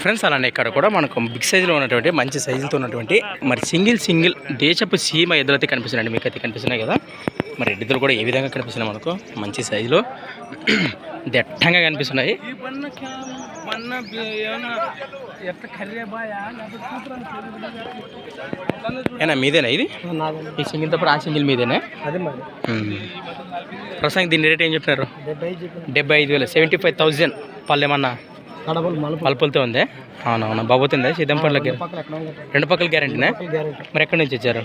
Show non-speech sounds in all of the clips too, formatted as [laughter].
Friends అలానే ఇక్కడ కూడా మనకు బిగ్ సైజులో ఉన్నటువంటి మంచి సైజులతో ఉన్నటువంటి మరి సింగిల్ సింగిల్ దేశపు సీమ ఎద్దులైతే కనిపిస్తున్నాయండి. మీకు అయితే కనిపిస్తున్నాయి కదా. మరి ఎద్దులు కూడా ఏ విధంగా కనిపిస్తున్నాయి మనకు? మంచి సైజులో [clears throat] దట్టంగా కనిపిస్తున్నాయి. ఏనా మీదేనా ఇది? ఈ సింగిల్ తప్పుడు ఆ సింగిల్ మీదేనా? అదే మరి. ఉమ్. ప్రస్తుతానికి దీని రేట్ ఏం చెప్పినారు? డెబ్బై ఐదు వేలు సెవెంటీ ఫైవ్ థౌజండ్ పళ్ళు పలుపులతో ఉందే? అవునవునా. బాబోతుందా? సిద్ధంపట్లకి రెండు పక్కల గ్యారంటీనా గ్యారెంటీ మరి ఎక్కడి నుంచి వచ్చారు?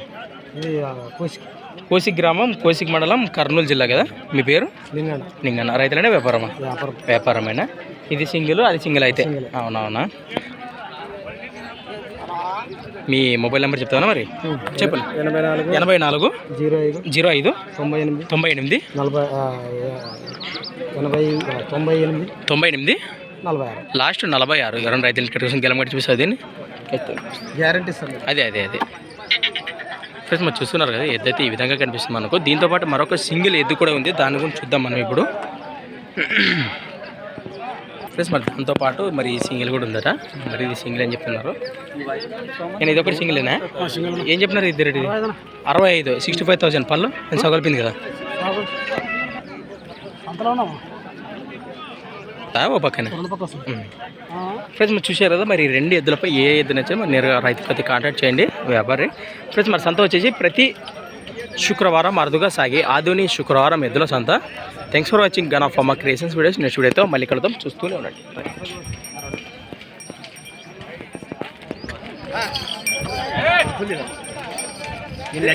కోసిక్. గ్రామం కోసిక్ మండలం కర్నూలు జిల్లా కదా? మీ పేరు? నింగన్న రైతులనే వ్యాపారమా? వ్యాపారం. వ్యాపారమేనా? ఇది సింగిల్ అది సింగిల్ అయితే. అవునవునా? మీ మొబైల్ నెంబర్ చెప్తానా మరి? చెప్పండి ఎనభై నాలుగు. ఎనభై నాలుగు. జీరో ఐదు. జీరో ఐదు. తొంభై ఎనిమిది. తొంభై ఎనిమిది. నలభై ఎనభై తొంభై ఎనిమిది. తొంభై ఎనిమిది. నలభై ఆరు. లాస్ట్ నలభై ఆరు. రెండు రైతులు ఇక్కడ కోసం గెలమట్టి చూపిస్తుంది దీన్ని? గ్యారెంటీ ఇస్తాను అదే అదే అదే. ఫ్రెండ్స్ మనం చూస్తున్నారు కదా ఎద్దు అయితే ఈ విధంగా కనిపిస్తుంది మనకు. దీంతో పాటు మరొక సింగిల్ ఎద్దు కూడా ఉంది. దాని గురించి చూద్దాం మనం ఇప్పుడు. ఫ్రెండ్స్ మరి దాంతో పాటు మరి ఈ సింగిల్ కూడా ఉందట. మరి ఇది సింగిల్ అని చెప్తున్నారు. నేను ఇది ఒకటి సింగిలేనా? ఏం చెప్పినారు ఇద్దరు ఇది అరవై ఐదు. సిక్స్టీ ఫైవ్ థౌసండ్ పళ్ళు. నేను సగలిపింది కదా. ఆ, ఓ పక్కనే. ఫ్రెండ్స్ మీరు చూశారు కదా మరి ఈ రెండు ఎద్దులపై ఏ ఎద్దు నచ్చినా మరి నేరుగా రైతులతో కాంటాక్ట్ చేయండి వ్యాపారి. ఫ్రెండ్స్ మరి సంత వచ్చేసి ప్రతి శుక్రవారం అరుదుగా సాగే ఆధుని శుక్రవారం ఎద్దుల సంత. థ్యాంక్స్ ఫర్ వాచింగ్ గన్ ఆఫ్ మా క్రియేషన్స్ వీడియోస్ నెక్స్ట్ వీడియోతో మళ్ళీ కలుద్దాం. చూస్తూనే ఉండండి. ఇది